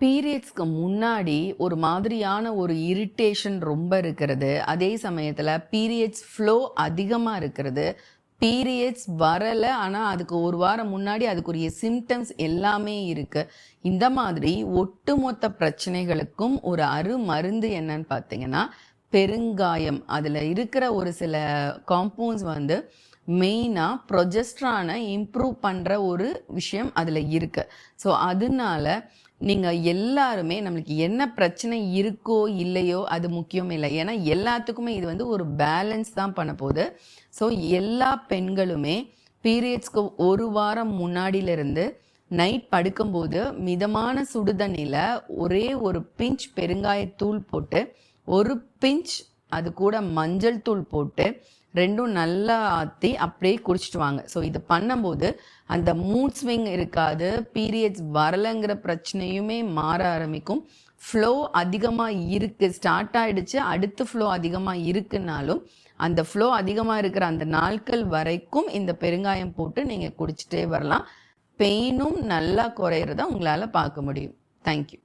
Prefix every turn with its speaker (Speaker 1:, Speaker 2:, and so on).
Speaker 1: பீரியட்ஸ்க்கு முன்னாடி ஒரு மாதிரியான ஒரு இரிட்டேஷன் ரொம்ப இருக்கிறது. அதே சமயத்தில் பீரியட்ஸ் ஃப்ளோ அதிகமாக இருக்கிறது. பீரியட்ஸ் வரலை ஆனால் அதுக்கு ஒரு வாரம் முன்னாடி அதுக்குரிய சிம்டம்ஸ் எல்லாமே இருக்கு. இந்த மாதிரி ஒட்டுமொத்த பிரச்சனைகளுக்கும் ஒரு அரு மருந்து என்னன்னு பார்த்தீங்கன்னா பெருங்காயம். அதில் இருக்கிற ஒரு சில காம்பவுண்ட்ஸ் வந்து மெயினாக ப்ரொஜெஸ்ட்ரானை இம்ப்ரூவ் பண்ணுற ஒரு விஷயம் அதில் இருக்கு. ஸோ அதனால நீங்கள் எல்லாருமே நம்மளுக்கு என்ன பிரச்சனை இருக்கோ இல்லையோ அது முக்கியம் இல்லை. ஏன்னா எல்லாத்துக்குமே இது வந்து ஒரு பேலன்ஸ் தான் பண்ண போகுது. ஸோ எல்லா பெண்களுமே பீரியட்ஸ்க்கு ஒரு வாரம் முன்னாடியிலிருந்து நைட் படுக்கும்போது மிதமான சுடுதண்ணியில் ஒரே ஒரு பிஞ்ச் பெருங்காயத்தூள் போட்டு ஒரு பிஞ்ச் அது கூட மஞ்சள் தூள் போட்டு ரெண்டும் நல்லா ஆற்றி அப்படியே குடிச்சிட்டு வாங்க. ஸோ இது பண்ணும்போது அந்த மூட் ஸ்விங் இருக்காது பீரியட்ஸ் வரலைங்கிற பிரச்சனையுமே மாற ஆரம்பிக்கும். ஃப்ளோ அதிகமாக இருக்குது ஸ்டார்ட் ஆகிடுச்சு அடுத்து ஃப்ளோ அதிகமாக இருக்குன்னாலும் அந்த ஃப்ளோ அதிகமாக இருக்கிற அந்த நாட்கள் வரைக்கும் இந்த பெருங்காயம் போட்டு நீங்கள் குடிச்சிட்டே வரலாம். பெயினும் நல்லா குறையிறத உங்களால் பார்க்க முடியும். தேங்க்யூ